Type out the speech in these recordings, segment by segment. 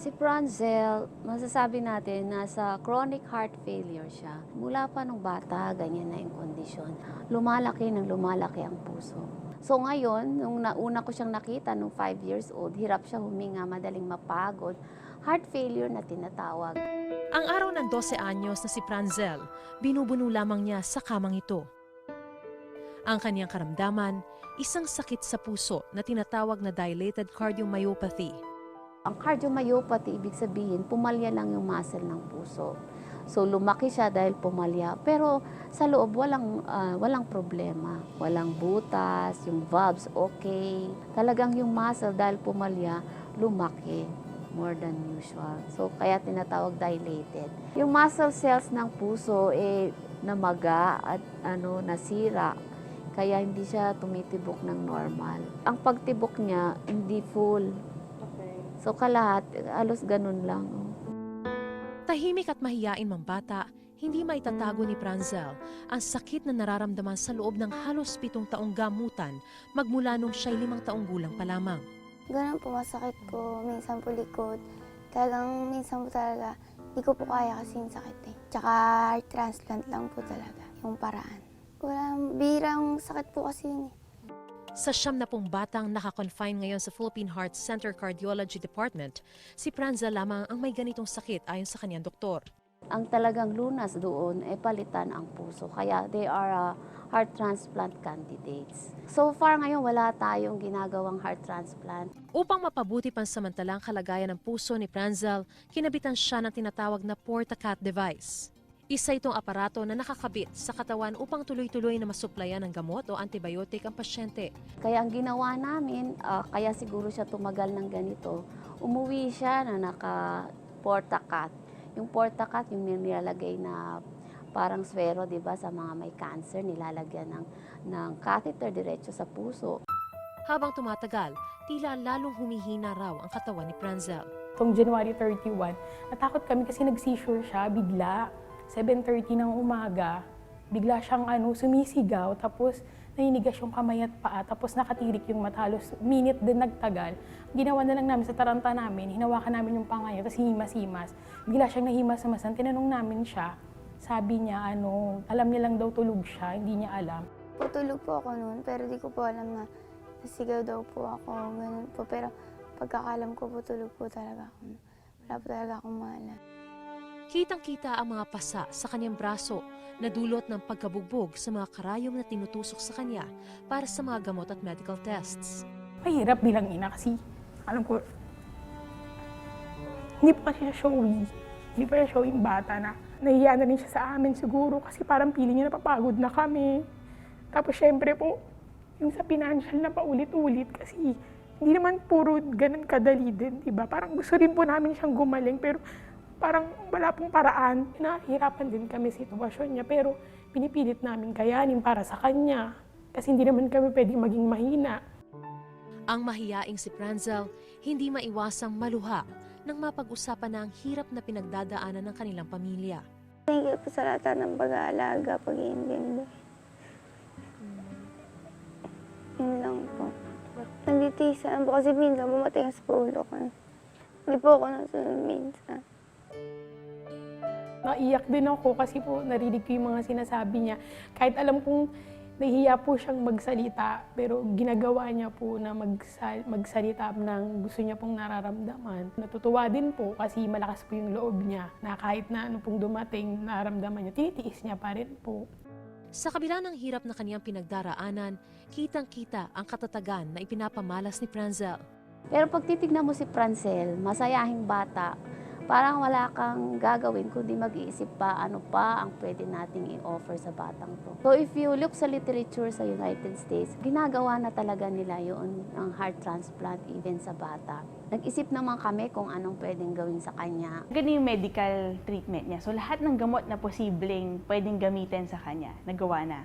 Si Franzel, masasabi natin nasa chronic heart failure siya. Mula pa nung bata, ganyan na yung kondisyon. Lumalaki ng lumalaki ang puso. So ngayon, nung nauna ko siyang nakita nung 5 years old, hirap siya huminga, madaling mapagod. Heart failure na tinatawag. Ang araw ng 12 anyos na si Franzel, binubuno lamang niya sa kamang ito. Ang kaniyang karamdaman, isang sakit sa puso na tinatawag na dilated cardiomyopathy. Ang cardiomyopathy, ibig sabihin, pumalya lang yung muscle ng puso. So lumaki siya dahil pumalya. Pero sa loob, walang, ah, walang problema. Walang butas, yung valves okay. Talagang yung muscle dahil pumalya, lumaki more than usual. So kaya tinatawag dilated. Yung muscle cells ng puso eh namaga at ano nasira. Kaya hindi siya tumitibok ng normal. Ang pagtibok niya hindi full. So kalahat, alos ganun lang. Tahimik at mahiyain mang bata, hindi maitatago ni Franzel ang sakit na nararamdaman sa loob ng halos pitong taong gamutan magmula nung siya'y limang taong gulang pa lamang. Ganun po, masakit po. Minsan po likod. Talagang minsan po talaga, hindi ko po kaya kasi yung sakit eh. Tsaka heart transplant lang po talaga yung paraan. Walang birang sakit po kasi yun eh. Sa siyam na pong batang nakakonfine ngayon sa Philippine Heart Center Cardiology Department, si Franzel lamang ang may ganitong sakit ayon sa kanyang doktor. Ang talagang lunas doon ay palitan ang puso. Kaya they are uh, heart transplant candidates. So far ngayon, wala tayong ginagawang heart transplant. Upang mapabuti pansamantalang kalagayan ng puso ni Franzel, kinabitan siya ng tinatawag na Portacat device. Isa itong aparato na nakakabit sa katawan upang tuloy-tuloy na masuplayan ng gamot o antibiotic ang pasyente. Kaya ang ginawa namin, ah, kaya siguro siya tumagal ng ganito, umuwi siya na naka-portacat. Yung portacat, yung nilalagay na parang swero, di ba, sa mga may cancer, nilalagyan ng, ng catheter diretso sa puso. Habang tumatagal, tila lalong humihina raw ang katawan ni Franzel. Itong January 31, natakot kami kasi nag-seizure siya bigla. 7.30 ng umaga, bigla siyang ano, sumisigaw, tapos naninigas yung kamay at paa, tapos nakatirik yung mata, halos minute din nagtagal. Ginawa na lang namin sa taranta namin, hinawakan namin yung panga niya, tapos himas-himas. Bigla siyang nahimas-himasan, tinanong namin siya, sabi niya, ano, alam niya lang daw tulog siya, hindi niya alam. Putulog po ako noon, pero di ko po alam na nasigaw daw po ako, ganun po. Pero pagkakalam ko po, tulog po talaga ako. Wala po talaga akong maalala. Kitang-kita ang mga pasa sa kanyang braso na dulot ng pagkabugbog sa mga karayom na tinutusok sa kanya para sa mga gamot at medical tests. Mahirap bilang ina kasi, alam ko, hindi pa kasi siya showy. Hindi pa siya showing bata na nahiya na rin siya sa amin siguro kasi parang feeling niya napapagod na kami. Tapos syempre po, yung sa financial na paulit-ulit kasi hindi naman puro ganun kadali din, di ba? Parang gusto rin po namin siyang gumaling pero parang wala pong paraan. Nahihirapan din kami sa sitwasyon niya pero pinipilit namin kayanin para sa kanya. Kasi hindi naman kami pwedeng maging mahina. Ang mahiyaing si Franzel, hindi maiwasang maluha nang mapag-usapan na ang hirap na pinagdadaanan ng kanilang pamilya. Thank you po sa lahat ng pag-aalaga, pag-iintindi. Yun lang po. Nagtitiisan po kasi minsan bumatigas po ulo ko. Hindi po ako nasunod minsan. Naiyak din ako kasi po narinig ko yung mga sinasabi niya. Kahit alam kong nahihiya po siyang magsalita, pero ginagawa niya po na magsa- magsalita ng gusto niya pong nararamdaman. Natutuwa din po kasi malakas po yung loob niya na kahit na ano pong dumating, nararamdaman niya, tinitiis niya pa rin po. Sa kabila ng hirap na kaniyang pinagdaraanan, kitang-kita ang katatagan na ipinapamalas ni Franzel. Pero pag titignan mo si Francel, masayahing bata, parang wala kang gagawin kundi mag-iisip pa ano pa ang pwede nating i-offer sa batang to. So if you look sa literature sa United States, ginagawa na talaga nila yun ang heart transplant even sa bata. Nag-isip naman kami kung anong pwedeng gawin sa kanya. Ganun yung medical treatment niya. So lahat ng gamot na posibleng pwedeng gamitin sa kanya, nagawa na.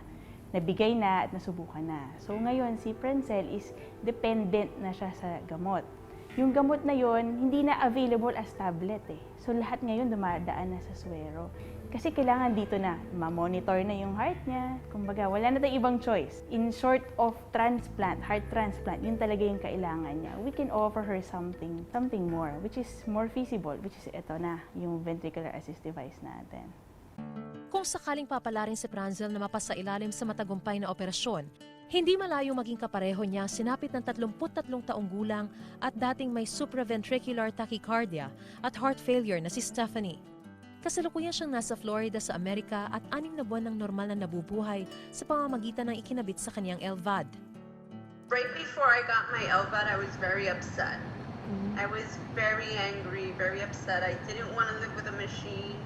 Nabigay na at nasubukan na. So ngayon, si Prancel is dependent na siya sa gamot. Yung gamot na yon hindi na available as tablet eh. So lahat ngayon dumadaan na sa swero. Kasi kailangan dito na, ma-monitor na yung heart niya. Kumbaga, wala na tayong ibang choice. In short of transplant, heart transplant, yun talaga yung kailangan niya. We can offer her something, something more, which is more feasible, which is ito na, yung ventricular assist device natin. Kung sakaling papalarin si Pranzel na mapasailalim sa matagumpay na operasyon, hindi malayo maging kapareho niya sinapit ng 33 taong gulang at dating may supraventricular tachycardia at heart failure na si Stephanie. Kasalukuyan siyang nasa Florida sa Amerika at anim na buwan ng normal na nabubuhay sa pamamagitan ng ikinabit sa kanyang LVAD. Right before I got my LVAD, I was very upset. I was very angry, very upset. I didn't want to live with a machine.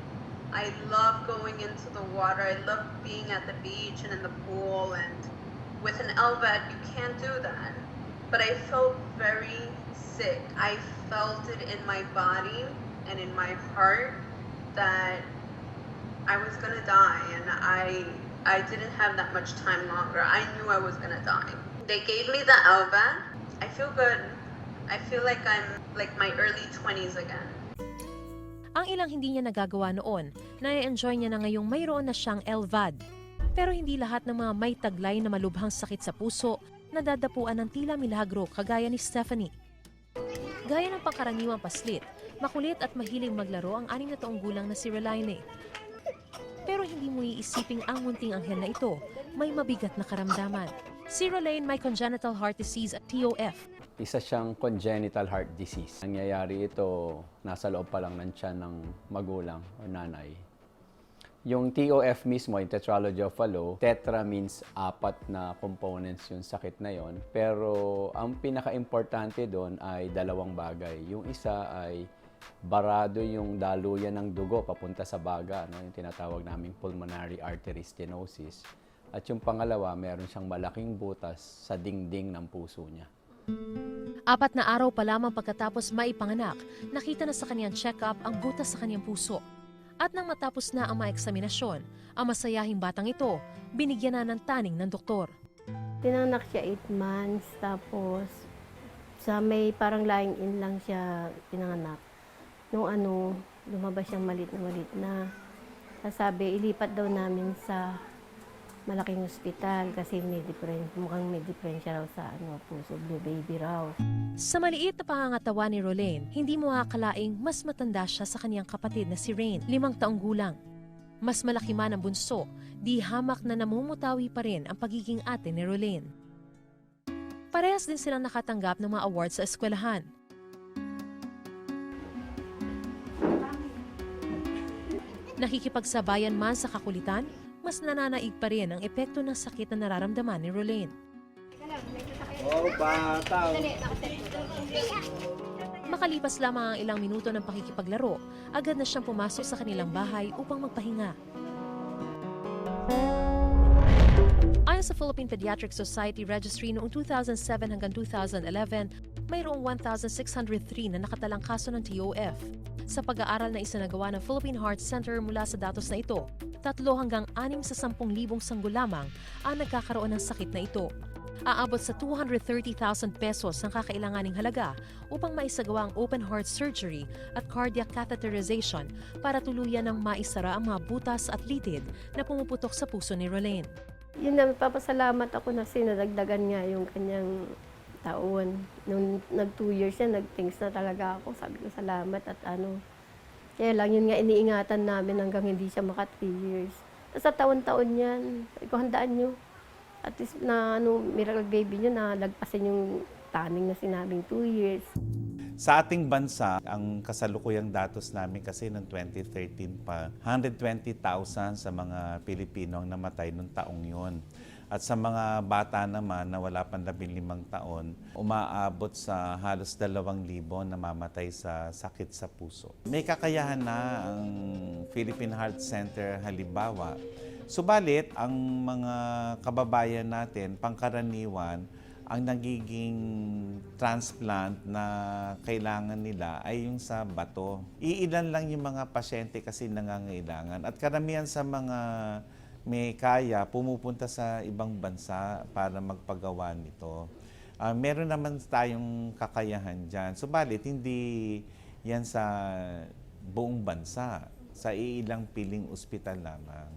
I love going into the water. I love being at the beach and in the pool. And with an LVAD, you can't do that. But I felt very sick. I felt it in my body and in my heart that I was gonna die, and I I didn't have that much time longer. I knew I was gonna die. They gave me the LVAD. I feel good. I feel like I'm like my early 20s again. Ang ilang hindi niya nagagawa noon, na-enjoy niya na ngayong mayroon na siyang LVAD. Pero hindi lahat ng mga may taglay na malubhang sakit sa puso nadadapuan ng tila milagro kagaya ni Stephanie. Gaya ng pangkaraniwang paslit, makulit at mahiling maglaro ang anim na taong gulang na si Relaine. Pero hindi mo iisiping ang munting anghel na ito may mabigat na karamdaman. Si Relaine may congenital heart disease at TOF Isa siyang congenital heart disease. Nangyayari ito nasa loob pa lang ng tiyan ng magulang o nanay. Yung TOF mismo, yung Tetralogy of Fallot, tetra means apat na components yung sakit na yon. Pero ang pinaka-importante doon ay dalawang bagay. Yung isa ay barado yung daluyan ng dugo papunta sa baga, no? yung tinatawag naming pulmonary artery stenosis. At yung pangalawa, meron siyang malaking butas sa dingding ng puso niya. Apat na araw pa lamang pagkatapos maipanganak, nakita na sa kanyang check-up ang butas sa kanyang puso. At nang matapos na ang mga eksaminasyon, ang masayahing batang ito, binigyan na ng taning ng doktor. Pinanganak siya 8 months, tapos sa may parang lying in lang siya pinanganak. Nung ano, lumabas siyang malit na malit na. Sabi, ilipat daw namin sa malaking ospital kasi may difference, mukhang may diferensya raw sa ano, puso, blue baby raw. Sa maliit na pangangatawan ni Rolene, hindi mo akalaing mas matanda siya sa kanyang kapatid na si Rain, limang taong gulang. Mas malaki man ang bunso, di hamak na namumutawi pa rin ang pagiging ate ni Rolene. Parehas din silang nakatanggap ng mga awards sa eskwelahan. Nakikipagsabayan man sa kakulitan, mas nananaig pa rin ang epekto ng sakit na nararamdaman ni Rolene. Makalipas lamang ang ilang minuto ng pakikipaglaro, agad na siyang pumasok sa kanilang bahay upang magpahinga. Ayon sa Philippine Pediatric Society Registry noong 2007 hanggang 2011, mayroong 1,603 na nakatalang kaso ng TOF. Sa pag-aaral na isinagawa ng Philippine Heart Center mula sa datos na ito, tatlo hanggang anim sa 10,000 sanggol lamang ang nagkakaroon ng sakit na ito. Aabot sa 230,000 pesos ang kakailanganing halaga upang maisagawa ang open heart surgery at cardiac catheterization para tuluyan ng maisara ang mga butas at litid na pumuputok sa puso ni Rolene. Yun na, papasalamat ako na sinadagdagan niya yung kanyang taon. Nung nag two years siya, nag-thanks na talaga ako. Sabi ko, salamat at ano. Kaya lang, yun nga iniingatan namin hanggang hindi siya maka three years. Tapos sa taon-taon yan, ko, handaan nyo. At least na ano, miracle baby nyo na lagpasin yung taning na sinabing two years. Sa ating bansa, ang kasalukuyang datos namin kasi noong 2013 pa, 120,000 sa mga Pilipino ang namatay noong taong yon. At sa mga bata naman na wala pang 15 taon, umaabot sa halos 2,000 na mamatay sa sakit sa puso. May kakayahan na ang Philippine Heart Center halimbawa. Subalit, ang mga kababayan natin, pangkaraniwan, ang nagiging transplant na kailangan nila ay yung sa bato. Iilan lang yung mga pasyente kasi nangangailangan. At karamihan sa mga may kaya, pumupunta sa ibang bansa para magpagawa nito. Ah, meron naman tayong kakayahan dyan. Subalit, hindi yan sa buong bansa. sa iilang piling ospital lamang.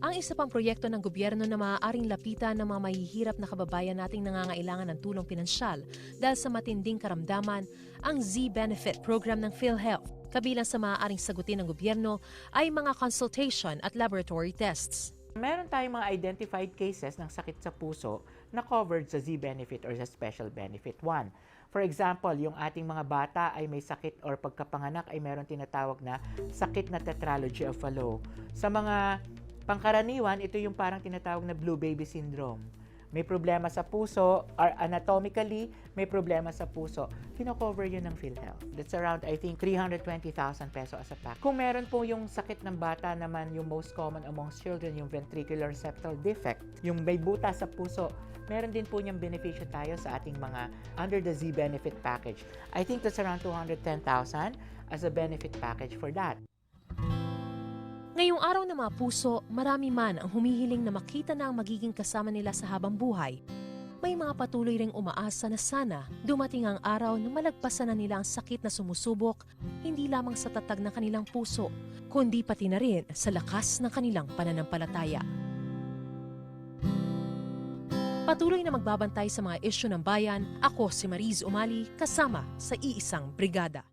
Ang isa pang proyekto ng gobyerno na maaaring lapitan ng mga mahihirap na kababayan nating nangangailangan ng tulong pinansyal dahil sa matinding karamdaman, ang Z-Benefit program ng PhilHealth. Kabilang sa maaaring sagutin ng gobyerno ay mga consultation at laboratory tests. Meron tayong mga identified cases ng sakit sa puso na covered sa Z-benefit or sa special benefit 1. For example, yung ating mga bata ay may sakit or pagkapanganak ay meron tinatawag na sakit na tetralogy of Fallot. Sa mga pangkaraniwan, ito yung parang tinatawag na blue baby syndrome. May problema sa puso, or anatomically, may problema sa puso, kino-cover yun ng PhilHealth. That's around, I think, 320,000 peso as a pack. Kung meron po yung sakit ng bata naman, yung most common amongst children, yung ventricular septal defect, yung may buta sa puso, meron din po niyang benepisyo tayo sa ating mga under the Z benefit package. I think that's around 210,000 as a benefit package for that. Ngayong araw ng mga puso, marami man ang humihiling na makita na ang magiging kasama nila sa habang buhay. May mga patuloy ring umaasa na sana dumating ang araw na malagpasan na nila ang sakit na sumusubok hindi lamang sa tatag ng kanilang puso, kundi pati na rin sa lakas ng kanilang pananampalataya. Patuloy na magbabantay sa mga isyu ng bayan, ako si Mariz Umali kasama sa iisang brigada.